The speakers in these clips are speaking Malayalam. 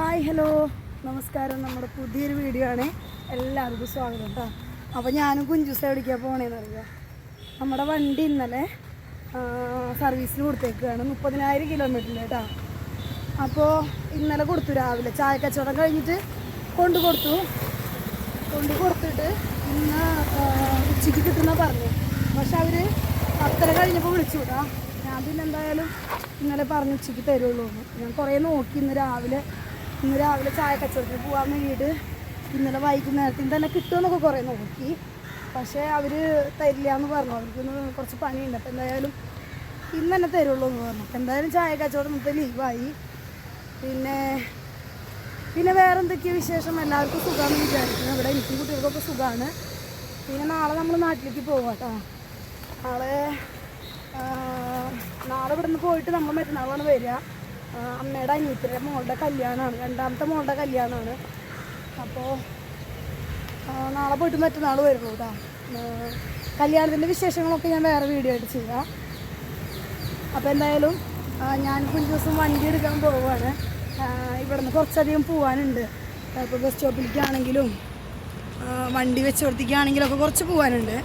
Hi hello. നമസ്കാരം. നമ്മുടെ പുതിയൊരു വീഡിയോ ആണ്. എല്ലാവർക്കും സ്വാഗതം കേട്ടോ അപ്പോൾ ഞാനും കുഞ്ചൂസ് എവിടേക്കാണ് പോണേന്ന് അറിയാം? നമ്മുടെ വണ്ടി ഇന്നലെ സർവീസിന് കൊടുത്തേക്കാണ്. മുപ്പതിനായിരം കിലോമീറ്ററിൽ കേട്ടോ അപ്പോൾ ഇന്നലെ കൊടുത്തു രാവിലെ. ചായ കച്ചവടം കഴിഞ്ഞിട്ട് കൊണ്ടു കൊടുത്തു. കൊണ്ടു കൊടുത്തിട്ട് ഇന്ന് ഉച്ചയ്ക്ക് കിട്ടുന്ന പറഞ്ഞു. പക്ഷെ അവർ അത്ര കഴിഞ്ഞപ്പോൾ വിളിച്ചു കൂടാ ഞാൻ പിന്നെ എന്തായാലും ഇന്നലെ പറഞ്ഞു ഉച്ചയ്ക്ക് തരുള്ളൂ ഞാൻ കുറേ നോക്കി ഇന്ന് രാവിലെ ഇന്ന് രാവിലെ ചായ കച്ചവടത്തിന് പോകാൻ വേണ്ടിയിട്ട് ഇന്നലെ വൈകുന്നേരത്തിന് തന്നെ കിട്ടുമെന്നൊക്കെ കുറേ നോക്കി. പക്ഷേ അവർ തരില്ല എന്ന് പറഞ്ഞു. അവർക്ക് കുറച്ച് പണിയുണ്ട്. അപ്പം എന്തായാലും ഇന്ന് തന്നെ തരുള്ളൂ എന്ന് പറഞ്ഞു. അപ്പം എന്തായാലും ചായ കച്ചവടം ഇന്നത്തെ ലീവായി. പിന്നെ പിന്നെ വേറെ എന്തൊക്കെയാണ് വിശേഷം? എല്ലാവർക്കും സുഖമാണെന്ന് വിചാരിക്കുന്നു. ഇവിടെ എനിക്കും കുട്ടികൾക്കൊക്കെ സുഖമാണ് പിന്നെ നാളെ നമ്മൾ നാട്ടിലേക്ക് പോകാം കേട്ടോ. നാളെ നാളെ ഇവിടെ നിന്ന് പോയിട്ട് നമ്മൾ മറ്റന്നാളാണ് വരിക. അമ്മയുടെ അനിയത്തിന്റെ മോളുടെ കല്യാണമാണ്. രണ്ടാമത്തെ മോളുടെ കല്യാണമാണ്. അപ്പോൾ നാളെ പോയിട്ട് മറ്റന്നാൾ വരുള്ളൂ കേട്ടോ കല്യാണത്തിന്റെ വിശേഷങ്ങളൊക്കെ ഞാൻ വേറെ വീഡിയോ ആയിട്ട് ചെയ്യാം. അപ്പോൾ എന്തായാലും ഞാൻ ഒരു ദിവസം വണ്ടി എടുക്കാൻ പോവുകയാണ് ഇവിടെ ഇവിടുന്ന് കുറച്ചധികം പോകാനുണ്ട് ഇപ്പോൾ ബസ് സ്റ്റോപ്പിലേക്കാണെങ്കിലും വണ്ടി വണ്ടി വെച്ചോടത്തേക്കാണെങ്കിലും ഒക്കെ കുറച്ച് പോകാനുണ്ട്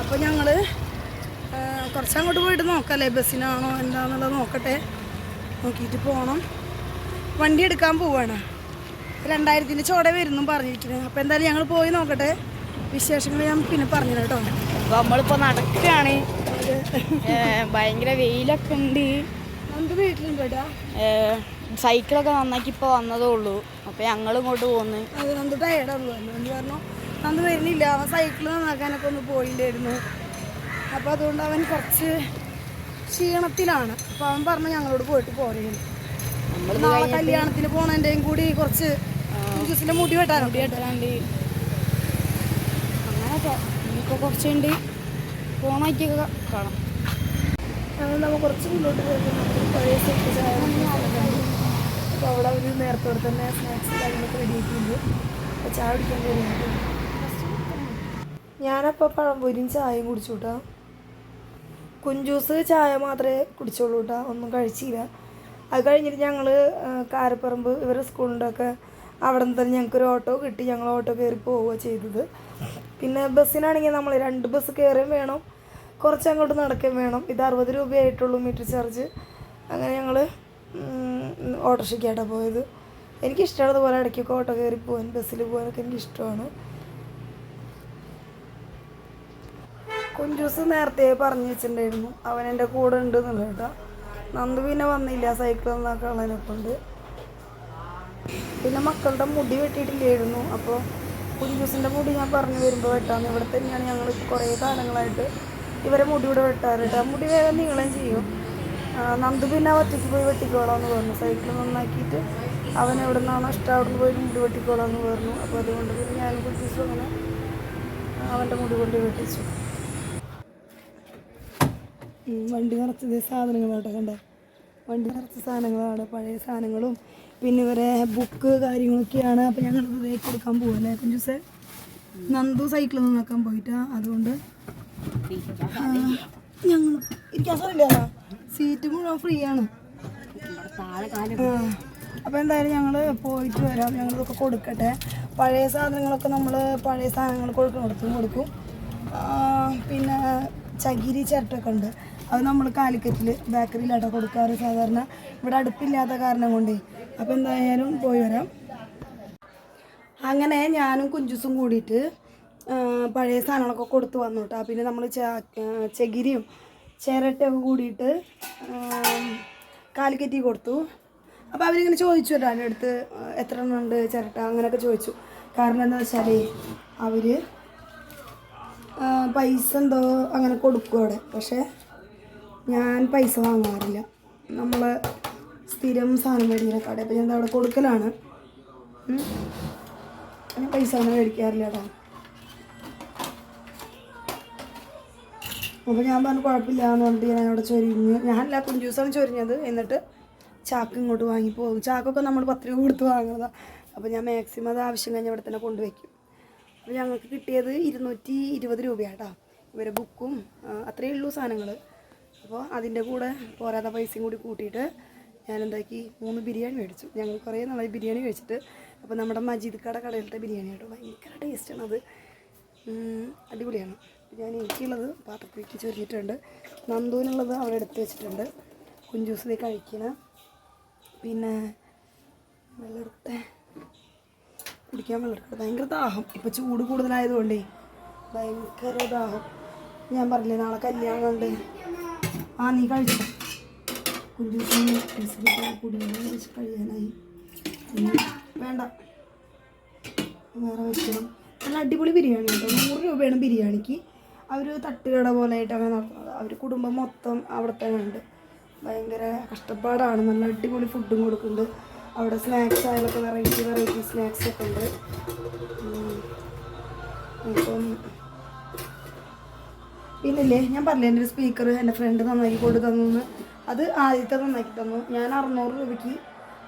അപ്പോൾ ഞങ്ങൾ കുറച്ച് അങ്ങോട്ട് പോയിട്ട് അല്ലേ ബസ്സിനാണോ എന്താണെന്നുള്ളത് നോക്കട്ടെ. നോക്കിയിട്ട് പോകണം വണ്ടി എടുക്കാൻ പോവാണ്. രണ്ടായിരത്തിന്റെ ചോട വരുന്നു പറഞ്ഞിരിക്കുന്നത് അപ്പോൾ എന്തായാലും ഞങ്ങൾ പോയി നോക്കട്ടെ. വിശേഷങ്ങൾ ഞാൻ പിന്നെ പറഞ്ഞു കേട്ടോ. നമ്മളിപ്പോൾ നമ്മളിപ്പോ നടക്കുകയാണ് ഭയങ്കര വെയിലൊക്കെ ഉണ്ട്. നമുക്ക് വീട്ടിലുണ്ട് കേട്ടോ സൈക്കിളൊക്കെ നന്നാക്കി ഇപ്പൊ വന്നതേ ഉള്ളൂ. അപ്പൊ ഞങ്ങൾ ഇങ്ങോട്ട് പോന്ന്. അത് നന്ദു ടയർഡുള്ളൂ എന്ന് പറഞ്ഞു നന്ദു വരുന്നില്ല. അവൻ സൈക്കിൾ നന്നാക്കാനൊക്കെ ഒന്ന് പോയില്ലായിരുന്നു. അപ്പോൾ അതുകൊണ്ട് അവൻ കുറച്ച് ക്ഷീണത്തിലാണ്. അപ്പോൾ അവൻ പറഞ്ഞു ഞങ്ങളോട് പോയിട്ട് പോരുന്നു നമ്മൾ നാളെ കല്യാണത്തിന് പോണതിന്റെയും കൂടി കുറച്ച് ജ്യൂസിന്റെ മുടി വെട്ടാനുണ്ട് മുടി വെട്ടാണ്ട് ഇനിയിപ്പോ കുറച്ചുണ്ട്. പോണാക്കിയൊക്കെ കാണാം. നമ്മൾ കുറച്ച് മുന്നോട്ട് പോയിട്ട് പഴയ സെറ്റ് ചായ അപ്പോൾ അവിടെ അവർ നേരത്തോടെ തന്നെ സ്നാക്സ് കാര്യങ്ങളൊക്കെ റെഡിയാക്കിയിട്ടുണ്ട് അപ്പോൾ ചായ കുടിക്കാൻ കയറിയിട്ട് ഞാനപ്പോൾ പഴംപൊരിയും ചായയും കുടിച്ചു കേട്ടോ കുഞ്ചൂസ് ചായ മാത്രമേ കുടിച്ചുള്ളൂ കേട്ടോ ഒന്നും കഴിച്ചില്ല. അത് കഴിഞ്ഞിട്ട് ഞങ്ങൾ കാരപ്പറമ്പ് ഇവരുടെ സ്കൂളിന്റെ ഒക്കെ അവിടെ നിന്ന് തന്നെ ഞങ്ങൾക്കൊരു ഓട്ടോ കിട്ടി. ഞങ്ങൾ ഓട്ടോ കയറി പോവുക ചെയ്തത്. പിന്നെ ബസ്സിനാണെങ്കിൽ നമ്മൾ രണ്ട് ബസ് കയറുകയും വേണം കുറച്ച് അങ്ങോട്ട് നടക്കുകയും വേണം. ഇത് അറുപത് രൂപയായിട്ടുള്ളൂ മീറ്റർ ചാർജ്. അങ്ങനെ ഞങ്ങൾ ഓട്ടോറിക്ഷയ്ക്കായിട്ടാണ് പോയത്. എനിക്കിഷ്ടമാണ് അതുപോലെ ഇടയ്ക്കൊക്കെ ഓട്ടോ കയറി പോകാൻ ബസ്സിൽ പോകാനൊക്കെ എനിക്കിഷ്ടമാണ്. കുഞ്ചൂസ് നേരത്തെ പറഞ്ഞു വെച്ചിട്ടുണ്ടായിരുന്നു. അവൻ എന്റെ കൂടെ ഉണ്ട് എന്നുള്ളത് നന്ദു പിന്നെ വന്നില്ല. സൈക്കിൾ നന്നാക്കാനുള്ളതിനെ കൊണ്ട് പിന്നെ മക്കളുടെ മുടി വെട്ടിയിട്ടില്ലായിരുന്നു. അപ്പോൾ കുഞ്ചൂസിന്റെ മുടി ഞാൻ പറഞ്ഞു വരുമ്പോൾ വെട്ടാന്ന്. ഇവിടെ തന്നെയാണ് ഞങ്ങൾ കുറേ കാലങ്ങളായിട്ട് ഇവരെ മുടി ഇവിടെ വെട്ടാറുണ്ട് ആ മുടി വേഗം നീളം ചെയ്യും. നന്ദു പിന്നെ ഒറ്റയ്ക്ക് പോയി വെട്ടിക്കോളാന്ന് പറഞ്ഞു. സൈക്കിൾ നന്നാക്കിയിട്ട് അവൻ എവിടെ നിന്നാണോ ഇഷ്ടം അവിടെ നിന്ന് പോയി മുടി വെട്ടിക്കോളാന്ന് പറഞ്ഞു. അപ്പോൾ അതുകൊണ്ട് പിന്നെ ഞാൻ കുഞ്ചൂസും അങ്ങനെ അവന്റെ മുടി കൊണ്ട് വെട്ടിച്ചു. വണ്ടി നിറച്ചത് സാധനങ്ങളാട്ടെ കണ്ടോ? വണ്ടി നിറച്ച സാധനങ്ങളാണ് പഴയ സാധനങ്ങളും. പിന്നെ ഇവരെ ബുക്ക് കാര്യങ്ങളൊക്കെയാണ്. അപ്പം ഞങ്ങൾ ഇതേക്ക് കൊടുക്കാൻ പോകല്ലേ കുഞ്ചുസെ നന്ദു സൈക്കിൾ നന്നാക്കാൻ പോയിട്ടാ. അതുകൊണ്ട് ഞങ്ങൾ ഇരിക്കാൻ സാറില്ല സീറ്റ് മുഴുവൻ ഫ്രീ ആണ്. അപ്പോൾ എന്തായാലും ഞങ്ങൾ പോയിട്ട് വരാം. ഞങ്ങളിതൊക്കെ കൊടുക്കട്ടെ. പഴയ സാധനങ്ങളൊക്കെ നമ്മൾ പഴയ സാധനങ്ങൾ കൊടുക്കും. കൊടുക്കും ചകിരി ചിരട്ടൊക്കെ ഉണ്ട്. അത് നമ്മൾ കാലിക്കറ്റിൽ ബേക്കറിയിലാട്ടോ കൊടുക്കാറ്. സാധാരണ ഇവിടെ അടുപ്പില്ലാത്ത കാരണം കൊണ്ടേ. അപ്പോൾ എന്തായാലും പോയി വരാം. അങ്ങനെ ഞാനും കുഞ്ചുസും കൂടിയിട്ട് പഴയ സാധനങ്ങളൊക്കെ കൊടുത്തു വന്നു കേട്ടോ. പിന്നെ നമ്മൾ ചകിരിയും ചിരട്ടയൊക്കെ കൂടിയിട്ട് കാലിക്കറ്റി കൊടുത്തു. അപ്പോൾ അവരിങ്ങനെ ചോദിച്ചു കേട്ടോ എന്റെ അടുത്ത് എത്ര എണ്ണം ഉണ്ട് ചിരട്ട? അങ്ങനെയൊക്കെ ചോദിച്ചു. കാരണം എന്താ വെച്ചാൽ അവർ പൈസ എന്തോ അങ്ങനെ കൊടുക്കും അവിടെ. പക്ഷേ ഞാൻ പൈസ വാങ്ങാറില്ല. നമ്മൾ സ്ഥിരം സാധനം മേടിക്കുന്ന കട അപ്പോൾ ഞാൻ അവിടെ കൊടുക്കലാണ്. ഞാൻ പൈസ അങ്ങനെ മേടിക്കാറില്ല കേട്ടോ. അപ്പോൾ ഞാൻ പറഞ്ഞു കുഴപ്പമില്ല എന്ന് പറഞ്ഞിട്ട് ഞാൻ അവിടെ ചൊരിഞ്ഞ് ഞാനല്ല കുഞ്ചൂസാണ് ചൊരിഞ്ഞത്. എന്നിട്ട് ചാക്ക് ഇങ്ങോട്ട് വാങ്ങി പോകും. ചാക്കൊക്കെ നമ്മൾ പത്ത് രൂപ കൊടുത്ത് വാങ്ങുന്നതാണ് അപ്പോൾ ഞാൻ മാക്സിമം അത് ആവശ്യം കഴിഞ്ഞ് അവിടെ തന്നെ കൊണ്ടുവയ്ക്കും. അപ്പോൾ ഞങ്ങൾക്ക് കിട്ടിയത് ഇരുന്നൂറ്റി ഇരുപത് രൂപയാട്ടോ. ഇവരെ ബുക്കും അത്രയേ ഉള്ളൂ സാധനങ്ങൾ അപ്പോൾ അതിന്റെ കൂടെ പോരാത്ത പൈസയും കൂടി കൂട്ടിയിട്ട് ഞാൻ എന്താക്കി മൂന്ന് ബിരിയാണി മേടിച്ചു. ഞങ്ങൾ കുറേ നാളെ ബിരിയാണി കഴിച്ചിട്ട്. അപ്പോൾ നമ്മുടെ മജീദ് കട കടയിലത്തെ ബിരിയാണി കേട്ടോ. ഭയങ്കര ടേസ്റ്റാണ് അത്. അടിപൊളിയാണ്. ഞാൻ എനിക്കുള്ളത് പാത്രത്തിലേക്ക് ചൊരിഞ്ഞിട്ടുണ്ട്. നന്ദൂനുള്ളത് അവിടെ എടുത്ത് വെച്ചിട്ടുണ്ട്. കുഞ്ചൂസിലേക്ക് കഴിക്കണം. പിന്നെ വെള്ളം കുടിക്കാൻ വെള്ളം ഭയങ്കര ദാഹം. ഇപ്പം ചൂട് കൂടുതലായതുകൊണ്ടേ ഭയങ്കര ദാഹം. ഞാൻ പറഞ്ഞില്ലേ നാളെ കല്യാണം ഉണ്ട് ആ നീ കഴിച്ചു? കുഞ്ചൂസിന് കഴിയാനായി. വേണ്ട. വേറെ വെക്കണം. നല്ല അടിപൊളി ബിരിയാണി കേട്ടോ. നൂറ് രൂപയാണ് ബിരിയാണിക്ക്. അവർ തട്ടുകട പോലെ ആയിട്ടാണ് നടത്തുന്നത് അവർ കുടുംബം മൊത്തം അവിടെ തന്നെ ഉണ്ട്. ഭയങ്കര കഷ്ടപ്പാടാണ്. നല്ല അടിപൊളി ഫുഡും കൊടുക്കുന്നുണ്ട്. അവിടെ സ്നാക്സ് ആയാലൊക്കെ വെറൈറ്റി വെറൈറ്റി സ്നാക്സ് ഒക്കെ ഉണ്ട്. അപ്പം പിന്നില്ലേ ഞാൻ പറഞ്ഞ എന്റെ ഒരു സ്പീക്കർ എന്റെ ഫ്രണ്ട് നന്നാക്കി കൊണ്ട് തന്നു അത് ആദ്യത്തെ നന്നാക്കി തന്നു. ഞാൻ അറുന്നൂറ് രൂപയ്ക്ക്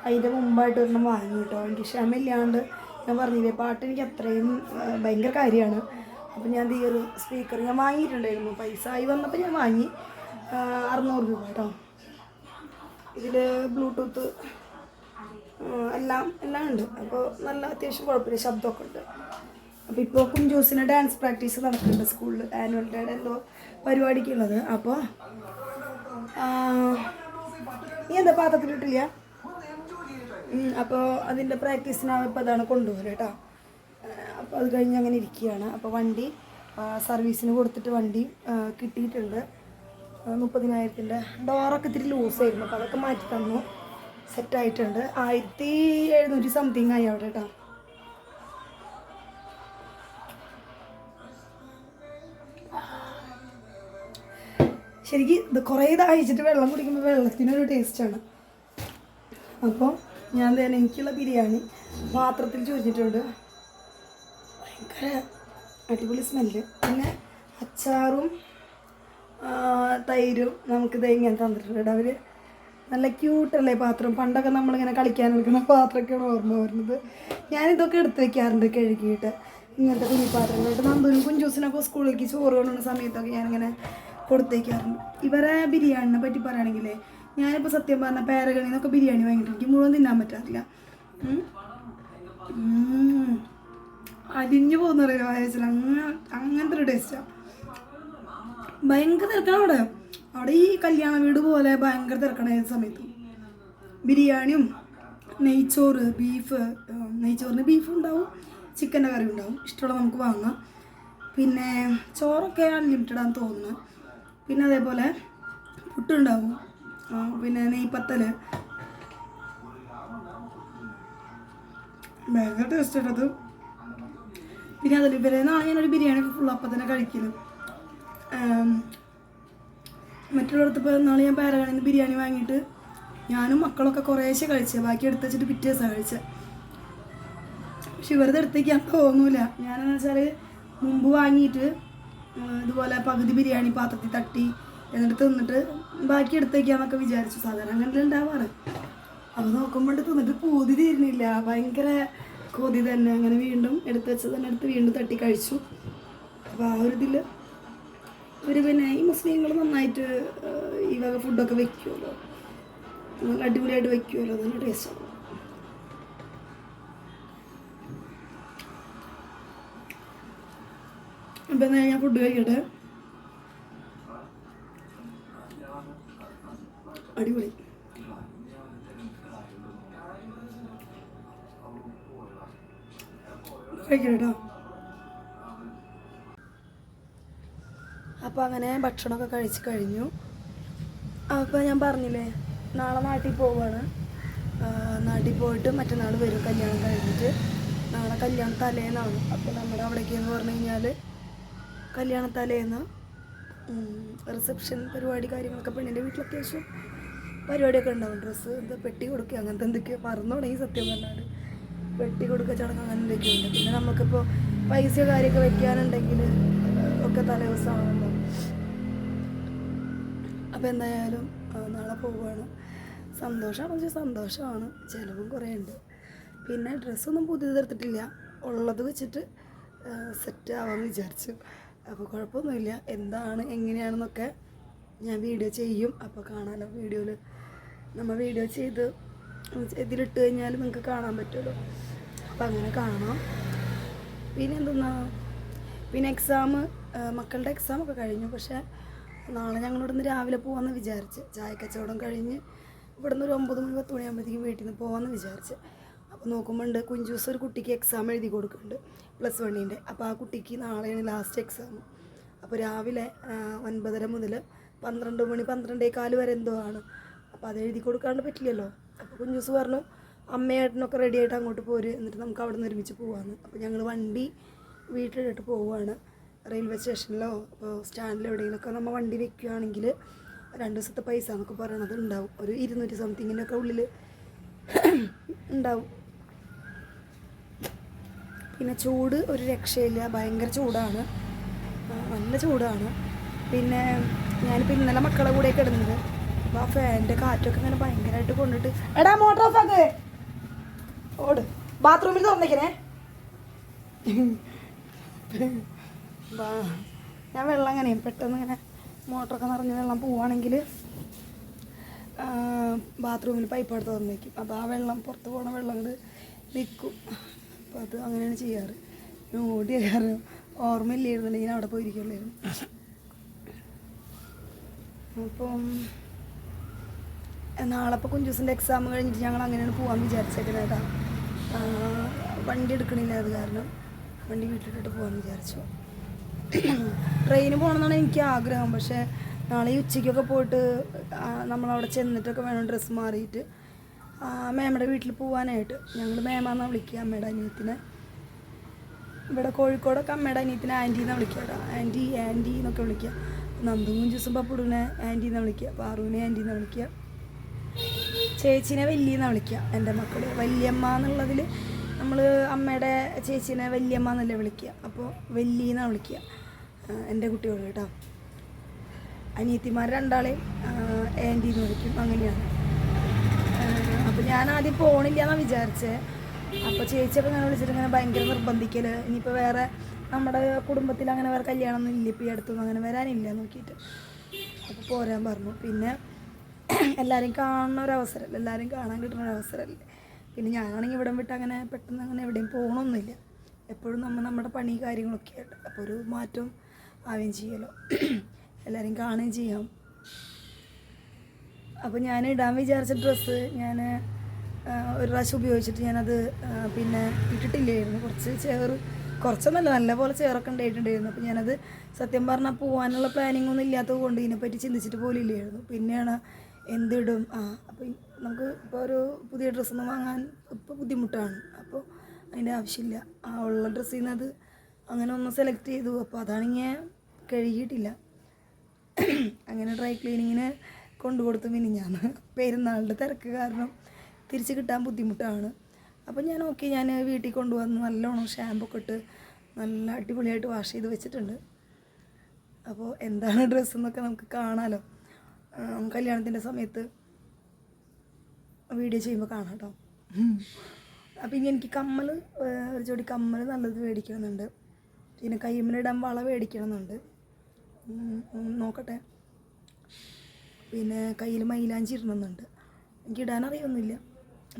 അതിന്റെ മുമ്പായിട്ട് ഒരെണ്ണം വാങ്ങി കേട്ടോ. എനിക്ക് ക്ഷമയില്ലാണ്ട് ഞാൻ പറഞ്ഞില്ലേ പാട്ട് എനിക്ക് അത്രയും ഭയങ്കര കാര്യമാണ്. അപ്പം ഞാൻ ഈ ഒരു സ്പീക്കർ ഞാൻ വാങ്ങിയിട്ടുണ്ടായിരുന്നു. പൈസ ആയി വന്നപ്പോൾ ഞാൻ വാങ്ങി. അറുന്നൂറ് രൂപ കേട്ടോ. ഇതിൽ ബ്ലൂടൂത്ത് എല്ലാം എല്ലാം ഉണ്ട്. അപ്പോൾ നല്ല അത്യാവശ്യം കുഴപ്പമില്ല. ശബ്ദമൊക്കെ ഉണ്ട്. അപ്പോൾ ഇപ്പോൾ കുഞ്ചൂസിന് ഡാൻസ് പ്രാക്ടീസ് നടക്കുന്നുണ്ട് സ്കൂളിൽ ആനുവൽ ഡേയുടെ എന്തോ പരിപാടിക്കുള്ളത് അപ്പോൾ നീ എന്താ പാത്രത്തിലിട്ടില്ല അപ്പോൾ അതിന്റെ പ്രാക്ടീസിനാണ് ഇപ്പോൾ അതാണ് കൊണ്ടുപോകുന്നത് കേട്ടോ. അപ്പോൾ അത് കഴിഞ്ഞ് അങ്ങനെ ഇരിക്കുകയാണ്. അപ്പോൾ വണ്ടി സർവീസിന് കൊടുത്തിട്ട് വണ്ടി കിട്ടിയിട്ടുണ്ട്. മുപ്പതിനായിരത്തിന്റെ ഡോറൊക്കെ ഇത്തിരി ലൂസായിരുന്നു അപ്പോൾ അതൊക്കെ മാറ്റി തന്നു. സെറ്റായിട്ടുണ്ട്. ആയിരത്തി എഴുന്നൂറ്റി സംതിങ് ആയി അവിടെ കേട്ടോ ശരിക്കും ഇത് കുറേ ദാഹിച്ചിട്ട് വെള്ളം കുടിക്കുമ്പോൾ വെള്ളത്തിനൊരു ടേസ്റ്റാണ് അപ്പോൾ ഞാൻ തന്നെ എനിക്കുള്ള ബിരിയാണി പാത്രത്തിൽ ചോദിച്ചിട്ടുണ്ട്. ഭയങ്കര അടിപൊളി സ്മെല്ല് പിന്നെ അച്ചാറും തൈരും തൈരും നമുക്കിത് ഇങ്ങനെ തന്നിട്ടുണ്ട് അവർ നല്ല ക്യൂട്ടല്ലേ പാത്രം? പണ്ടൊക്കെ നമ്മളിങ്ങനെ കളിക്കാൻ എടുക്കുന്ന പാത്രമൊക്കെയാണ് ഓർമ്മ വരുന്നത്. ഞാനിതൊക്കെ എടുത്ത് വെക്കാറുണ്ട് കഴുകിയിട്ട്. ഇങ്ങനത്തെ കുഞ്ഞിപ്പാത്രങ്ങളായിട്ട്. നന്ദൂരും കുഞ്ചൂസിനൊക്കെ സ്കൂളിലേക്ക് ചോറ് കൊണ്ടുവന്ന സമയത്തൊക്കെ ഞാനിങ്ങനെ കൊടുത്തേക്കാറുണ്ട്. ഇവരെ ബിരിയാണിനെ പറ്റി പറയുകയാണെങ്കിലേ ഞാനിപ്പോൾ സത്യം പറഞ്ഞ പേരകളിൽ നിന്നൊക്കെ ബിരിയാണി വാങ്ങിയിട്ട് എനിക്ക് മുഴുവൻ തിന്നാൻ പറ്റാറില്ല. അലിഞ്ഞു പോകുന്ന പറയുക വയസ്സിൽ അങ്ങനെ അങ്ങനത്തെ ഒരു ടേസ്റ്റാണ് ഭയങ്കര തിരക്കാണ് അവിടെ. അവിടെ ഈ കല്യാണ വീട് പോലെ ഭയങ്കര തിരക്കണ സമയത്തും. ബിരിയാണിയും നെയ്ച്ചോറ് ബീഫ് നെയ്ച്ചോറിന് ബീഫ് ഉണ്ടാവും ചിക്കന്റെ കറി ഉണ്ടാവും. ഇഷ്ടമുള്ള നമുക്ക് വാങ്ങാം. പിന്നെ ചോറൊക്കെ അൺലിമിറ്റഡ് ആണെന്ന് തോന്നുന്നു. പിന്നെ അതേപോലെ പുട്ടുണ്ടാവും. പിന്നെ നെയ്പ്പത്തൽ ഭയങ്കര ടേസ്റ്റ് അത്. പിന്നെ അതിൽ ഇവരെ നാളെ ഞാനൊരു ബിരിയാണി ഫുൾ അപ്പം തന്നെ കഴിക്കലും മറ്റുള്ളിടത്ത് ഇപ്പോൾ നാളെ ഞാൻ പാരഗണിൽ നിന്ന് ബിരിയാണി വാങ്ങിയിട്ട് ഞാനും മക്കളൊക്കെ കുറേശ്ശെ കഴിച്ചത് ബാക്കി എടുത്ത് വെച്ചിട്ട് പിറ്റേ ദിവസം കഴിച്ചത് പക്ഷെ ഇവരത് എടുത്തേക്കാൻ തോന്നൂല ഞാനെന്ന് വെച്ചാൽ മുമ്പ് വാങ്ങിയിട്ട് ഇതുപോലെ പകുതി ബിരിയാണി പാത്രത്തിൽ തട്ടി എന്നിട്ട് തിന്നിട്ട് ബാക്കി എടുത്തേക്കാന്നൊക്കെ വിചാരിച്ചു. സാധാരണ അങ്ങനെ ഉണ്ടാവാറ്. അത് നോക്കുമ്പോൾ തിന്നിട്ട് പൂതി തീരുന്നില്ല. ഭയങ്കര കൊതി തന്നെ. അങ്ങനെ വീണ്ടും എടുത്ത് വെച്ചത് തന്നെ എടുത്ത് വീണ്ടും തട്ടി കഴിച്ചു. അപ്പോൾ ആ ഒരു ഇതിൽ ഇവർ പിന്നെ ഈ മുസ്ലിങ്ങൾ നന്നായിട്ട് ഈ വക ഫുഡൊക്കെ വെക്കുമല്ലോ നല്ല അടിപൊളിയായിട്ട് വെക്കുമല്ലോ നല്ല ടേസ്റ്റാണ് അപ്പം എന്നാൽ ഞാൻ ഫുഡ് കഴിക്കട്ടെ? അടിപൊളി. കഴിക്കണം അപ്പോൾ അങ്ങനെ ഭക്ഷണമൊക്കെ കഴിച്ച് കഴിഞ്ഞു. അപ്പോൾ ഞാൻ പറഞ്ഞില്ലേ നാളെ നാട്ടിൽ പോവാണ്. നാട്ടിൽ പോയിട്ട് മറ്റന്നാൾ വരും കല്യാണം കഴിഞ്ഞിട്ട്. നാളെ കല്യാണ തലേന്നാണ്. അപ്പോൾ നമ്മുടെ അവിടേക്ക് എന്ന് പറഞ്ഞു കഴിഞ്ഞാൽ കല്യാണ തലേന്ന് റിസപ്ഷൻ പരിപാടി കാര്യങ്ങളൊക്കെ പെണ്ണിന്റെ വീട്ടിൽ അത്യാവശ്യം പരിപാടിയൊക്കെ ഉണ്ടാവും. ഡ്രസ്സ് എന്താ പെട്ടി കൊടുക്കുക അങ്ങനത്തെ എന്തൊക്കെയോ മറന്നു തുടങ്ങി സത്യം പറഞ്ഞാൽ പെട്ടി കൊടുക്കുക ചടങ്ങ് അങ്ങനെ എന്തൊക്കെയുണ്ട് പിന്നെ നമുക്കിപ്പോൾ പൈസ കാര്യമൊക്കെ വെക്കാനുണ്ടെങ്കിൽ ഒക്കെ തലേ ദിവസമാണല്ലോ അപ്പോൾ എന്തായാലും നാളെ പോവുകയാണ് സന്തോഷം കുറച്ച് സന്തോഷമാണ്. ചിലവും കുറേ ഉണ്ട് പിന്നെ ഡ്രസ്സൊന്നും പുതിയത് എടുത്തിട്ടില്ല. ഉള്ളത് വെച്ചിട്ട് സെറ്റ് ആവാമെന്ന് വിചാരിച്ചു. അപ്പോൾ കുഴപ്പമൊന്നുമില്ല. എന്താണ് എങ്ങനെയാണെന്നൊക്കെ ഞാൻ വീഡിയോ ചെയ്യും. അപ്പോൾ കാണാമല്ലോ വീഡിയോയിൽ നമ്മൾ വീഡിയോ ചെയ്ത് ഇതിലിട്ട് കഴിഞ്ഞാൽ നിങ്ങൾക്ക് കാണാൻ പറ്റുമല്ലോ. അപ്പോൾ അങ്ങനെ കാണാം. പിന്നെ എന്തെന്നാ? പിന്നെ എക്സാം മക്കളുടെ എക്സാമൊക്കെ കഴിഞ്ഞു. പക്ഷേ നാളെ ഞങ്ങളിവിടുന്ന് രാവിലെ പോകാമെന്ന് വിചാരിച്ച്. ചായക്കച്ചവടം കഴിഞ്ഞ് ഇവിടുന്ന് ഒരു ഒമ്പത് മണി പത്ത് മണിയാകുമ്പോഴത്തേക്കും വീട്ടിൽ നിന്ന് പോകാമെന്ന് വിചാരിച്ച്. അപ്പോൾ നോക്കുമ്പോൾ ഉണ്ട് കുഞ്ചൂസ് ഒരു കുട്ടിക്ക് എക്സാം എഴുതി കൊടുക്കുന്നുണ്ട് പ്ലസ് വണ്ണിന്റെ അപ്പോൾ ആ കുട്ടിക്ക് നാളെയാണ് ലാസ്റ്റ് എക്സാം അപ്പോൾ രാവിലെ ഒൻപതര മുതൽ പന്ത്രണ്ട് മണി പന്ത്രണ്ടേ കാൽ വരെ എന്തോ ആണ്. അപ്പോൾ അത് എഴുതി കൊടുക്കാണ്ട് പറ്റില്ലല്ലോ. അപ്പോൾ കുഞ്ചൂസ് പറഞ്ഞു അമ്മയേട്ടനൊക്കെ റെഡി ആയിട്ട് അങ്ങോട്ട് പോര്. എന്നിട്ട് നമുക്ക് അവിടെ നിന്ന് ഒരുമിച്ച് പോവാന്ന്. അപ്പോൾ ഞങ്ങൾ വണ്ടി വീട്ടിലിട്ട് പോവുകയാണ് റെയിൽവേ സ്റ്റേഷനിലോ ഇപ്പോൾ സ്റ്റാൻഡിലോ എവിടെയെങ്കിലൊക്കെ നമ്മൾ വണ്ടി വെക്കുകയാണെങ്കിൽ രണ്ട് ദിവസത്തെ പൈസ എന്നൊക്കെ പറയണത് ഉണ്ടാവും. ഒരു ഇരുന്നൂറ്റി സംതിങ്ങിന്റെ ഒക്കെ ഉള്ളിൽ ഉണ്ടാവും. പിന്നെ ചൂട് ഒരു രക്ഷയില്ല. ഭയങ്കര ചൂടാണ്. നല്ല ചൂടാണ്. പിന്നെ ഞാനിപ്പോൾ ഇന്നലെ മക്കളെ കൂടെ കിടന്നത്. അപ്പോൾ ആ ഫാനിന്റെ കാറ്റൊക്കെ ഇങ്ങനെ ഭയങ്കരമായിട്ട് കൊണ്ടിട്ട് എടാ മോട്ടർ ഓഫ് ആക്ക്. ഓട്. ബാത്റൂമിൽ തുറന്നേക്കണേ ഞാൻ വെള്ളം അങ്ങനെ പെട്ടെന്ന് ഇങ്ങനെ മോട്ടറൊക്കെ നിറഞ്ഞ് വെള്ളം പോവുകയാണെങ്കിൽ ബാത്റൂമിൽ പൈപ്പ് എടുത്ത് തന്നേക്കും അപ്പോൾ ആ വെള്ളം പുറത്ത് പോണ വെള്ളം കൊണ്ട് നിൽക്കും അപ്പോൾ അത് അങ്ങനെയാണ് ചെയ്യാറ്. ഓടിയ കാരണം ഓർമ്മയില്ലായിരുന്നുണ്ടെങ്കിൽ അവിടെ പോയിരിക്കുള്ളായിരുന്നു അപ്പം നാളെ ഇപ്പോൾ കുഞ്ചൂസിന്റെ എക്സാം കഴിഞ്ഞിട്ട് ഞങ്ങൾ അങ്ങനെയാണ് പോകാൻ വിചാരിച്ചേക്കുന്നത് കേട്ടോ. വണ്ടി എടുക്കണില്ല അത് കാരണം. വണ്ടി വീട്ടിലിട്ടിട്ട് പോകാൻ വിചാരിച്ചു. ട്രെയിന് പോകണമെന്നാണ് എനിക്ക് ആഗ്രഹം. പക്ഷേ നാളെ ഈ ഉച്ചയ്ക്കൊക്കെ പോയിട്ട് നമ്മളവിടെ ചെന്നിട്ടൊക്കെ വേണം ഡ്രസ്സ് മാറിയിട്ട്. മേമയുടെ വീട്ടിൽ പോകാനായിട്ട് ഞങ്ങൾ മേമാന്നാണ് വിളിക്കുക അമ്മയുടെ അനിയത്തിനെ. ഇവിടെ കോഴിക്കോടൊക്കെ അമ്മയുടെ അനിയത്തിനെ ആന്റി എന്നാണ് വിളിക്കുക ആന്റി ആന്റി എന്നൊക്കെ വിളിക്കുക. നന്ദുവും ജ്യൂസും പപ്പുടുവിനെ ആന്റി എന്നാണ് വിളിക്കുക. പാറുവിനെ ആന്റി എന്നാണ് വിളിക്കുക. ചേച്ചീനെ വല്യന്നാണ് വിളിക്കുക എന്റെ മക്കൾ വല്യമ്മ എന്നുള്ളതിൽ നമ്മൾ അമ്മയുടെ ചേച്ചീനെ വല്യമ്മ എന്നല്ലേ വിളിക്കുക. അപ്പോൾ വല്യന്നാണ് വിളിക്കുക. എന്റെ കുട്ടികൾ കേട്ടോ. അനിയത്തിമാർ രണ്ടാളെയും ആന്റി എന്ന് വിളിക്കും. അങ്ങനെയാണ്. അപ്പോൾ ഞാൻ ആദ്യം പോണില്ല എന്നാണ് വിചാരിച്ചത് അപ്പോൾ ചേച്ചിയൊക്കെ ഇങ്ങനെ വിളിച്ചിട്ട് ഇങ്ങനെ ഭയങ്കര നിർബന്ധിക്കൽ ഇനിയിപ്പോൾ വേറെ നമ്മുടെ കുടുംബത്തിൽ അങ്ങനെ വേറെ കല്യാണമൊന്നും ഇല്ല ഇപ്പോൾ ഈ അടുത്തൊന്നും അങ്ങനെ വരാനില്ല നോക്കിയിട്ട് അപ്പോൾ പോരാൻ പറഞ്ഞു. പിന്നെ എല്ലാവരെയും കാണുന്ന ഒരു അവസരമല്ല എല്ലാവരെയും കാണാൻ കിട്ടുന്ന ഒരു അവസരമല്ലേ പിന്നെ ഞാനാണെങ്കിൽ ഇവിടം വിട്ട് അങ്ങനെ പെട്ടെന്ന് അങ്ങനെ എവിടെയും പോകണമൊന്നുമില്ല എപ്പോഴും നമ്മൾ നമ്മുടെ പണി കാര്യങ്ങളൊക്കെ ആയിട്ട് അപ്പോൾ ഒരു മാറ്റം ആവുകയും ചെയ്യലോ? എല്ലാവരെയും കാണുകയും ചെയ്യാം. അപ്പോൾ ഞാൻ ഇടാൻ വിചാരിച്ച ഡ്രസ്സ് ഞാൻ ഒരു പ്രാവശ്യം ഉപയോഗിച്ചിട്ട് ഞാനത് പിന്നെ ഇട്ടിട്ടില്ലായിരുന്നു. കുറച്ച് ചേറ് കുറച്ചൊന്നല്ല നല്ല പോലെ ചേറൊക്കെ ഉണ്ടായിട്ടുണ്ടായിരുന്നു. അപ്പോൾ ഞാനത് സത്യം പറഞ്ഞാൽ പോകാനുള്ള പ്ലാനിങ് ഒന്നും ഇല്ലാത്തത് കൊണ്ട് ഇതിനെപ്പറ്റി ചിന്തിച്ചിട്ട് പോലും ഇല്ലായിരുന്നു പിന്നെയാണ് എന്തിടും ആ അപ്പോൾ നമുക്ക് ഇപ്പോൾ ഒരു പുതിയ ഡ്രസ്സൊന്നും വാങ്ങാൻ ഇപ്പോൾ ബുദ്ധിമുട്ടാണ്. അപ്പോൾ അതിന്റെ ആവശ്യമില്ല. ആ ഉള്ള ഡ്രസ്സിൽ നിന്ന് അത് അങ്ങനെ ഒന്ന് സെലക്ട് ചെയ്തു. അപ്പോൾ അതാണെങ്കിൽ കഴുകിയിട്ടില്ല. അങ്ങനെ ഡ്രൈ ക്ലീനിങ്ങിന് കൊണ്ടുകൊടുത്തു ഞാൻ. പെരുന്നാളിന്റെ തിരക്ക് കാരണം തിരിച്ച് കിട്ടാൻ ബുദ്ധിമുട്ടാണ്. അപ്പോൾ ഞാൻ ഓക്കെ ഞാൻ വീട്ടിൽ കൊണ്ടുവന്ന് നല്ലോണം ഷാമ്പു ഒക്കെ ഇട്ട് നല്ല അടിപൊളിയായിട്ട് വാഷ് ചെയ്ത് വെച്ചിട്ടുണ്ട്. അപ്പോൾ എന്താണ് ഡ്രസ്സ് എന്നൊക്കെ നമുക്ക് കാണാമല്ലോ കല്യാണത്തിന്റെ സമയത്ത് വീഡിയോ ചെയ്യുമ്പോൾ കാണാം കേട്ടോ. അപ്പോൾ ഇനി എനിക്ക് കമ്മൽ ഒരു ജോഡി കമ്മൽ നല്ലത് മേടിക്കണമെന്നുണ്ട്. പിന്നെ കയ്യുമ്മലിടാൻ വള മേടിക്കണമെന്നുണ്ട്. നോക്കട്ടെ. പിന്നെ കയ്യിൽ മൈലാഞ്ചി ഇടണമെന്നുണ്ട്. എനിക്ക് ഇടാൻ അറിയൊന്നുമില്ല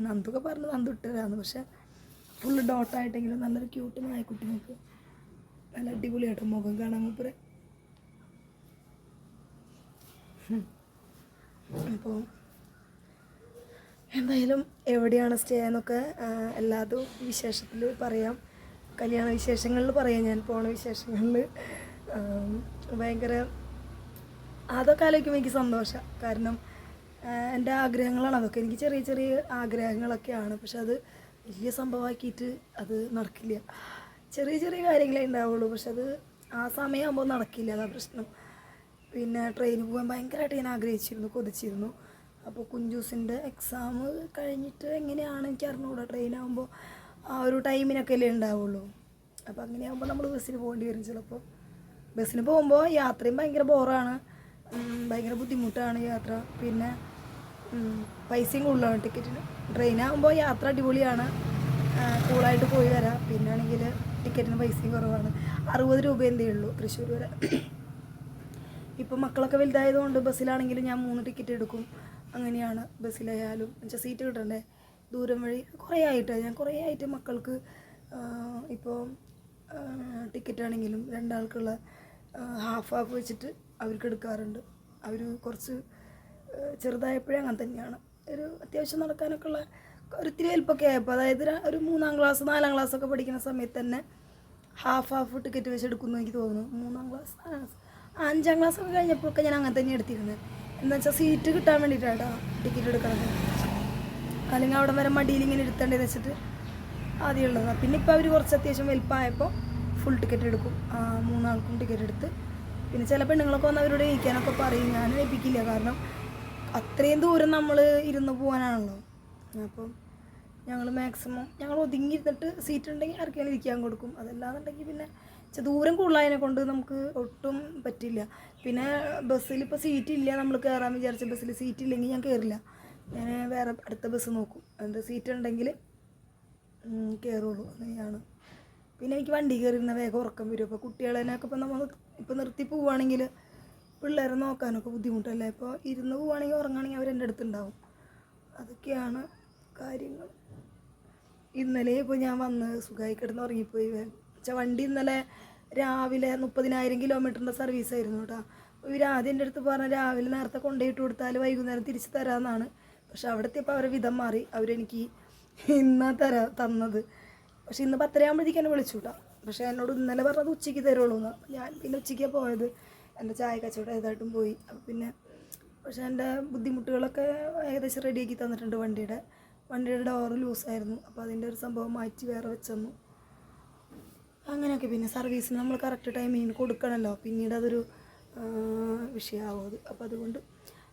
നന്ദൊക്കെ പറഞ്ഞു നന്ദു ഇട്ടതാണ് പക്ഷെ ഫുള്ള് ഡോട്ടായിട്ടെങ്കിലും നല്ലൊരു ക്യൂട്ട് നായക്കുട്ടി നോക്ക്. നല്ല അടിപൊളിയായിട്ട് മുഖം കാണാൻ മൂപ്പരെ. അപ്പോൾ എന്തായാലും എവിടെയാണ് സ്റ്റേ എന്നൊക്കെ എല്ലാതും വിശേഷത്തിൽ പറയാം. കല്യാണ വിശേഷങ്ങളിൽ പറയാം. ഞാൻ പോണ വിശേഷങ്ങളിൽ ഭയങ്കര അതൊക്കെ ആലോചിക്കുമ്പോൾ എനിക്ക് സന്തോഷം. കാരണം എന്റെ ആഗ്രഹങ്ങളാണ്. അതൊക്കെ എനിക്ക് ചെറിയ ചെറിയ ആഗ്രഹങ്ങളൊക്കെയാണ്. പക്ഷെ അത് വലിയ സംഭവമാക്കിയിട്ട് അത് നടക്കില്ല. ചെറിയ ചെറിയ കാര്യങ്ങളേ ഉണ്ടാവുള്ളൂ. പക്ഷെ അത് ആ സമയമാകുമ്പോൾ നടക്കില്ല. അതാ പ്രശ്നം. പിന്നെ ട്രെയിനിൽ പോകാൻ ഭയങ്കരമായിട്ട് ഞാൻ ആഗ്രഹിച്ചിരുന്നു കൊതിച്ചിരുന്നു. അപ്പോൾ കുഞ്ചൂസിന്റെ എക്സാം കഴിഞ്ഞിട്ട് എങ്ങനെയാണ് എനിക്ക് അറിഞ്ഞുകൂടാ. ട്രെയിനാകുമ്പോൾ ആ ഒരു ടൈമിനൊക്കെ അല്ലേ ഉണ്ടാവുള്ളൂ. അപ്പോൾ അങ്ങനെയാകുമ്പോൾ നമ്മൾ ബസ്സിന് പോകേണ്ടി വരും ചിലപ്പോൾ. ബസ്സിന് പോകുമ്പോൾ യാത്രയും ഭയങ്കര ബോറാണ്. ഭയങ്കര ബുദ്ധിമുട്ടാണ് യാത്ര. പിന്നെ പൈസയും കൂടുതലാണ് ടിക്കറ്റിന്. ട്രെയിനാകുമ്പോൾ യാത്ര അടിപൊളിയാണ്. കൂളായിട്ട് പോയി വരാം. പിന്നെ ആണെങ്കിൽ ടിക്കറ്റിന് പൈസയും കുറവാണ്. അറുപത് രൂപ എന്തേ ഉള്ളൂ തൃശ്ശൂർ വരെ. ഇപ്പം മക്കളൊക്കെ വലുതായതുകൊണ്ട് ബസ്സിലാണെങ്കിലും ഞാൻ മൂന്ന് ടിക്കറ്റ് എടുക്കും. അങ്ങനെയാണ് ബസ്സിലായാലും. എന്നുവെച്ചാൽ സീറ്റ് കിട്ടണ്ടേ? ദൂരം വഴി കുറേ ആയിട്ട് ഞാൻ കുറേ ആയിട്ട് മക്കൾക്ക് ഇപ്പോൾ ടിക്കറ്റ് ആണെങ്കിലും രണ്ടാൾക്കുള്ള ഹാഫ് ഹാഫ് വെച്ചിട്ട് അവർക്ക് എടുക്കാറുണ്ട്. അവർ കുറച്ച് ചെറുതായപ്പോഴേ അങ്ങനെ തന്നെയാണ്. ഒരു അത്യാവശ്യം നടക്കാനൊക്കെ ഉള്ള ഒരിത്തിരി ഹെൽപ്പൊക്കെ ആയപ്പോൾ അതായത് ഒരു മൂന്നാം ക്ലാസ് നാലാം ക്ലാസ് ഒക്കെ പഠിക്കുന്ന സമയത്ത് തന്നെ ഹാഫ് ഹാഫ് ടിക്കറ്റ് വെച്ച് എടുക്കുന്നു എനിക്ക് തോന്നുന്നു. മൂന്നാം ക്ലാസ് അഞ്ചാം ക്ലാസ് ഒക്കെ കഴിഞ്ഞപ്പോഴൊക്കെ ഞാൻ അങ്ങനെ തന്നെ എടുത്തിരുന്നത് എന്താ വെച്ചാൽ സീറ്റ് കിട്ടാൻ വേണ്ടിയിട്ടാണ് ടിക്കറ്റ് എടുക്കണത്. അല്ലെങ്കിൽ അവിടെ വരെ മടിയിൽ ഇങ്ങനെ എടുത്തേണ്ടതെന്ന് വെച്ചിട്ട് ആദ്യമുള്ളതാണ് പിന്നെ ഇപ്പോൾ അവർ കുറച്ച് അത്യാവശ്യം വലിപ്പമായപ്പോൾ ഫുൾ ടിക്കറ്റ് എടുക്കും. മൂന്നാൾക്കും ടിക്കറ്റ് എടുത്ത്. പിന്നെ ചില പെണ്ണുങ്ങളൊക്കെ വന്ന് അവരോട് ഇരിക്കാനൊക്കെ പറയും. ഞാൻ ലഭിക്കില്ല. കാരണം അത്രയും ദൂരം നമ്മൾ ഇരുന്ന് പോകാനാണല്ലോ അപ്പം ഞങ്ങൾ മാക്സിമം ഞങ്ങൾ ഒതുങ്ങിയിരുന്നിട്ട് സീറ്റ് ഉണ്ടെങ്കിൽ ആർക്കെങ്കിലും ഇരിക്കാൻ കൊടുക്കും. അതല്ലാന്നുണ്ടെങ്കിൽ പിന്നെ ദൂരം കൂടുതലായതിനെ കൊണ്ട് നമുക്ക് ഒട്ടും പറ്റില്ല. പിന്നെ ബസ്സിൽ ഇപ്പോൾ സീറ്റ് ഇല്ല. നമ്മൾ കയറാൻ വിചാരിച്ച ബസ്സിൽ സീറ്റ് ഇല്ലെങ്കിൽ ഞാൻ കയറില്ല ഞാൻ വേറെ അടുത്ത ബസ് നോക്കും. എന്താ സീറ്റ് ഉണ്ടെങ്കിൽ കയറുള്ളൂ അങ്ങനെയാണ്. പിന്നെ എനിക്ക് വണ്ടി കയറിയിരുന്ന വേഗം ഉറക്കം വരും. അപ്പോൾ കുട്ടികളെനൊക്കെ ഇപ്പം നമ്മൾ ഇപ്പോൾ നിർത്തി പോവുകയാണെങ്കിൽ പിള്ളേരെ നോക്കാനൊക്കെ ബുദ്ധിമുട്ടല്ലേ? ഇപ്പോൾ ഇരുന്ന് പോവുകയാണെങ്കിൽ ഉറങ്ങുകയാണെങ്കിൽ അവരെന്റെ അടുത്തുണ്ടാവും. അതൊക്കെയാണ് കാര്യങ്ങൾ. ഇന്നലെ ഇപ്പോൾ ഞാൻ വന്ന് സുഖമായി കിടന്ന് ഉറങ്ങിപ്പോയി. വെച്ചാൽ വണ്ടി ഇന്നലെ രാവിലെ മുപ്പതിനായിരം കിലോമീറ്ററിന്റെ സർവീസ് ആയിരുന്നു കേട്ടോ ഇവർ ആദ്യം എന്റെ അടുത്ത് പറഞ്ഞ രാവിലെ നേരത്തെ കൊണ്ടുപോയിട്ട് കൊടുത്താൽ വൈകുന്നേരം തിരിച്ച് തരാമെന്നാണ് പക്ഷെ അവിടെ എത്തിയപ്പോൾ അവരെ വിധം മാറി. അവരെനിക്ക് ഇന്നാ തരാ തന്നത്. പക്ഷെ ഇന്ന് പത്തരയാകുമ്പോഴത്തേക്ക് എന്നെ വിളിച്ചു പക്ഷെ എന്നോട് ഇന്നലെ പറഞ്ഞത് ഉച്ചയ്ക്ക് തരുള്ളൂ എന്ന് ഞാൻ പിന്നെ ഉച്ചയ്ക്കാണ് പോയത്. എന്റെ ചായ കച്ചവടം ഏതായിട്ടും പോയി. അപ്പം പിന്നെ പക്ഷേ എന്റെ ബുദ്ധിമുട്ടുകളൊക്കെ ഏകദേശം റെഡിയാക്കി തന്നിട്ടുണ്ട് വണ്ടിയുടെ. വണ്ടിയുടെ ഡോറ് ലൂസായിരുന്നു. അപ്പോൾ അതിന്റെ ഒരു സംഭവം മാറ്റി വേറെ വെച്ചെന്നു. അങ്ങനെയൊക്കെ പിന്നെ സർവീസിന് നമ്മൾ കറക്റ്റ് ടൈമിന് കൊടുക്കണമല്ലോ പിന്നീട് അതൊരു വിഷയമാവും അത്. അപ്പോൾ അതുകൊണ്ട്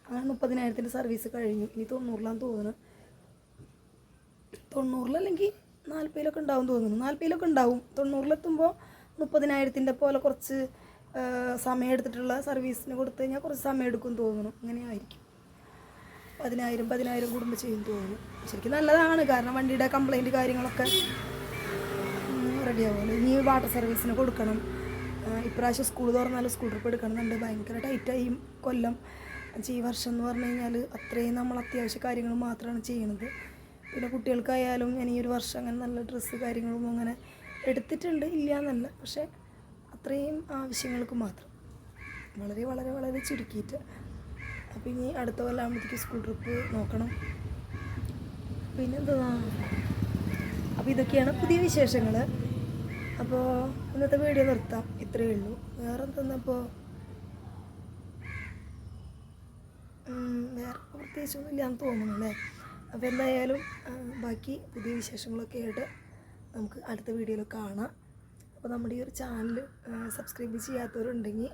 അങ്ങനെ മുപ്പതിനായിരത്തിന്റെ സർവീസ് കഴിഞ്ഞു. ഇനി തൊണ്ണൂറിലാന്ന് തോന്നുന്നു. തൊണ്ണൂറിലല്ലെങ്കിൽ നാൽപ്പതിലൊക്കെ ഉണ്ടാവും തോന്നുന്നു. നാൽപ്പതിലൊക്കെ ഉണ്ടാവും. തൊണ്ണൂറിലെത്തുമ്പോൾ മുപ്പതിനായിരത്തിന്റെ പോലെ കുറച്ച് സമയം എടുത്തിട്ടുള്ള സർവീസിന് കൊടുത്തു കഴിഞ്ഞാൽ കുറച്ച് സമയം എടുക്കും തോന്നുന്നു. അങ്ങനെ ആയിരിക്കും പതിനായിരം പതിനായിരം കൂടുമ്പോൾ ചെയ്യും തോന്നുന്നു. ശരിക്കും നല്ലതാണ്. കാരണം വണ്ടിയുടെ കംപ്ലൈന്റ് കാര്യങ്ങളൊക്കെ റെഡി ആവുമല്ലോ ഇനി വാട്ടർ സർവീസിന് കൊടുക്കണം. ഇപ്രാവശ്യം സ്കൂൾ തുറന്നാൽ സ്കൂൾ ട്രിപ്പ് എടുക്കണമെന്നുണ്ട്. ഭയങ്കര ടൈറ്റായി കൊല്ലം. ഈ വർഷം എന്ന് പറഞ്ഞു കഴിഞ്ഞാൽ അത്രയും നമ്മൾ അത്യാവശ്യ കാര്യങ്ങൾ മാത്രമാണ് ചെയ്യണത്. പിന്നെ കുട്ടികൾക്കായാലും ഞാൻ ഈ ഒരു വർഷം അങ്ങനെ നല്ല ഡ്രസ്സ് കാര്യങ്ങളും അങ്ങനെ എടുത്തിട്ടുണ്ട് ഇല്ല എന്നല്ല പക്ഷേ അത്രയും ആവശ്യങ്ങൾക്ക് മാത്രം. വളരെ വളരെ വളരെ ചുരുക്കിയിട്ട്. അപ്പോൾ ഇനി അടുത്ത കൊല്ലം ആകുമ്പോഴത്തേക്ക് സ്കൂൾ ട്രിപ്പ് നോക്കണം പിന്നെന്താ അപ്പോൾ ഇതൊക്കെയാണ് പുതിയ വിശേഷങ്ങൾ അപ്പോൾ ഇന്നത്തെ വീഡിയോ നിർത്താം. ഇത്രയേ ഉള്ളൂ. വേറെ എന്തെന്നപ്പോൾ വേറെ പ്രത്യേകിച്ചൊന്നും ഇല്ലാന്ന് തോന്നുന്നു അല്ലേ? അപ്പോൾ എന്തായാലും ബാക്കി പുതിയ വിശേഷങ്ങളൊക്കെ ആയിട്ട് നമുക്ക് അടുത്ത വീഡിയോയിൽ കാണാം. അപ്പോൾ നമ്മുടെ ഈ ഒരു ചാനൽ സബ്സ്ക്രൈബ് ചെയ്യാത്തവരുണ്ടെങ്കിൽ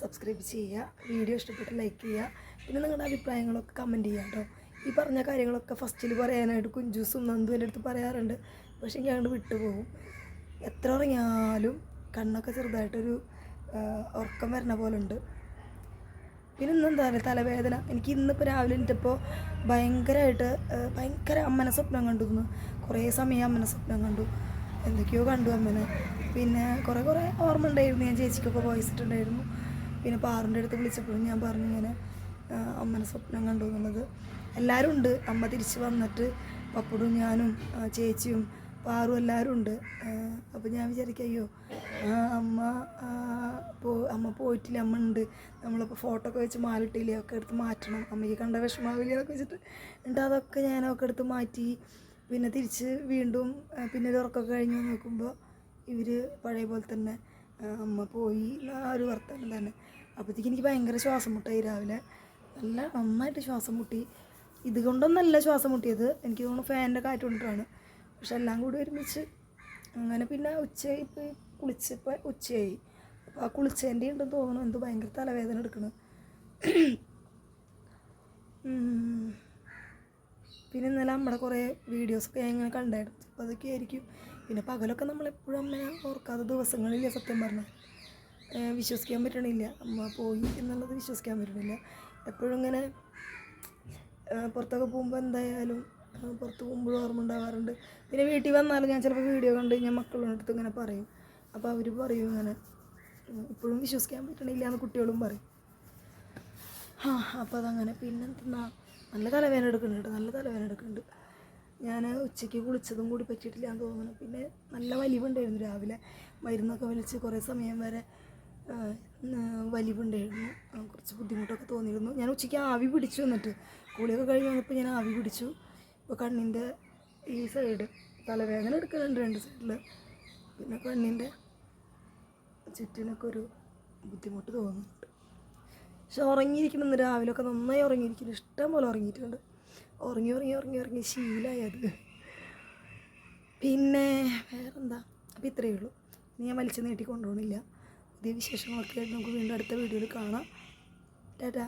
സബ്സ്ക്രൈബ് ചെയ്യുക വീഡിയോ ഇഷ്ടപ്പെട്ട് ലൈക്ക് ചെയ്യുക. പിന്നെ നിങ്ങളുടെ അഭിപ്രായങ്ങളൊക്കെ കമന്റ് ചെയ്യുക കേട്ടോ. ഈ പറഞ്ഞ കാര്യങ്ങളൊക്കെ ഫസ്റ്റിൽ പറയാനായിട്ട് കുഞ്ചൂസും നന്ദു എന്റെ അടുത്ത് പറയാറുണ്ട്. പക്ഷേ ഞാൻ വിട്ടുപോകും എത്ര ഉറങ്ങിയാലും കണ്ണൊക്കെ ചെറുതായിട്ടൊരു ഉറക്കം വരണ പോലെ ഉണ്ട്. പിന്നെ പറയുക തലവേദന. എനിക്ക് ഇന്നിപ്പോൾ രാവിലെ എണീറ്റപ്പോൾ ഭയങ്കരമായിട്ട് ഭയങ്കര അമ്മനെ സ്വപ്നം കണ്ടു ഇന്ന് കുറേ സമയം അമ്മനെ സ്വപ്നം കണ്ടു. എന്തൊക്കെയോ കണ്ടു അമ്മനെ. പിന്നെ കുറേ കുറേ ഓർമ്മ ഉണ്ടായിരുന്നു ഞാൻ ചേച്ചിക്കൊക്കെ വായിച്ചിട്ടുണ്ടായിരുന്നു പിന്നെ പാറിന്റെ അടുത്ത് വിളിച്ചപ്പോഴും ഞാൻ പറഞ്ഞു ഇങ്ങനെ അമ്മനെ സ്വപ്നം കണ്ടു എന്നുള്ളത്. എല്ലാവരും ഉണ്ട്. അമ്മ തിരിച്ച് വന്നിട്ട് പപ്പടും ഞാനും ചേച്ചിയും പാറും എല്ലാവരും ഉണ്ട്. അപ്പോൾ ഞാൻ വിചാരിക്കും അയ്യോ അമ്മ അമ്മ പോയിട്ടില്ല അമ്മ ഉണ്ട്. നമ്മളിപ്പോൾ ഫോട്ടോ ഒക്കെ വെച്ച് മാലിട്ടില്ലേ ഒക്കെ എടുത്ത് മാറ്റണം. അമ്മയ്ക്ക് കണ്ട വിഷമാവില്ല എന്നൊക്കെ വെച്ചിട്ട്. എന്നിട്ട് അതൊക്കെ ഞാനൊക്കെ എടുത്ത് മാറ്റി. പിന്നെ തിരിച്ച് വീണ്ടും പിന്നെ ഒരു ഉറക്കമൊക്കെ കഴിഞ്ഞ് നോക്കുമ്പോൾ ഇവർ പഴയ പോലെ തന്നെ അമ്മ പോയി ആ ഒരു വർത്തമാനം തന്നെ. അപ്പോഴത്തേക്ക് എനിക്ക് ഭയങ്കര ശ്വാസം മുട്ടായി രാവിലെ. നല്ല നന്നായിട്ട് ശ്വാസം മുട്ടി. ഇതുകൊണ്ടൊന്നല്ല ശ്വാസം മുട്ടിയത്. എനിക്ക് തോന്നുന്നു ഫാനിന്റെ കാറ്റ് കൊണ്ടിട്ടാണ്. പക്ഷെ എല്ലാം കൂടി ഒരുമിച്ച് അങ്ങനെ പിന്നെ ഉച്ച പോയി. കുളിച്ചപ്പോൾ ഉച്ചയായി. അപ്പോൾ ആ കുളിച്ചതിന്റെ ഉണ്ടെന്ന് തോന്നുന്നു എന്ത് ഭയങ്കര തലവേദന എടുക്കണ്. പിന്നെ ഇന്നലെ നമ്മുടെ കുറേ വീഡിയോസൊക്കെ ഞാൻ ഇങ്ങനെ കണ്ടായിരുന്നു. അപ്പോൾ അതൊക്കെ ആയിരിക്കും. പിന്നെ പകലൊക്കെ നമ്മളെപ്പോഴും അമ്മയെ ഓർക്കാത്ത ദിവസങ്ങളില്ല സത്യം പറഞ്ഞാൽ. വിശ്വസിക്കാൻ പറ്റണില്ല. അമ്മ പോയി എന്നുള്ളത് വിശ്വസിക്കാൻ പറ്റണില്ല. എപ്പോഴും ഇങ്ങനെ പുറത്തൊക്കെ പോകുമ്പോൾ എന്തായാലും പുറത്ത് പോകുമ്പോഴും ഓർമ്മ ഉണ്ടാവാറുണ്ട്. പിന്നെ വീട്ടിൽ വന്നാലും ഞാൻ ചിലപ്പോൾ വീഡിയോ കണ്ട് ഞാൻ മക്കളുടെ അടുത്ത് ഇങ്ങനെ പറയും. അപ്പോൾ അവർ പറയും അങ്ങനെ ഇപ്പോഴും വിശ്വസിക്കാൻ പറ്റണില്ല എന്ന് കുട്ടികളും പറയും. ആ അപ്പോൾ അതങ്ങനെ. പിന്നെ എന്തെന്നാ നല്ല തലവേദന എടുക്കുന്നുണ്ട് നല്ല തലവേദന എടുക്കുന്നുണ്ട് ഞാൻ ഉച്ചയ്ക്ക് കുളിച്ചതും കൂടി പറ്റിയിട്ടില്ല എന്ന് തോന്നുന്നു. പിന്നെ നല്ല വലിവുണ്ടായിരുന്നു രാവിലെ. മരുന്നൊക്കെ വലിച്ച് കുറേ സമയം വരെ വലിവുണ്ടായിരുന്നു. കുറച്ച് ബുദ്ധിമുട്ടൊക്കെ തോന്നിയിരുന്നു. ഞാൻ ഉച്ചയ്ക്ക് ആവി പിടിച്ചു എന്നിട്ട് കുളിയൊക്കെ കഴിഞ്ഞ് വന്നപ്പോൾ ഞാൻ ആവി പിടിച്ചു. ഇപ്പോൾ കണ്ണിന്റെ ഈ സൈഡ് തലവേദന എടുക്കുന്നുണ്ട് രണ്ട് സൈഡിൽ പിന്നെ കണ്ണിന്റെ ചുറ്റിനൊക്കെ ഒരു ബുദ്ധിമുട്ട് തോന്നുന്നുണ്ട്. പക്ഷെ ഇന്ന് രാവിലെയൊക്കെ നന്നായി ഉറങ്ങിയിരിക്കുന്നു. ഇഷ്ടം പോലെ ഉറങ്ങിയിട്ടുണ്ട്. ഉറങ്ങി ഉറങ്ങി ഉറങ്ങി ഉറങ്ങി ശീലമായത് പിന്നെ വേറെന്താ? അപ്പോൾ ഇത്രയേ ഉള്ളൂ. ഇനി ഞാൻ വലിച്ചു നീട്ടി കൊണ്ടുപോകണില്ല. പുതിയ വിശേഷങ്ങളൊക്കെ നമുക്ക് വീണ്ടും അടുത്ത വീഡിയോയിൽ കാണാം. ടാറ്റാ.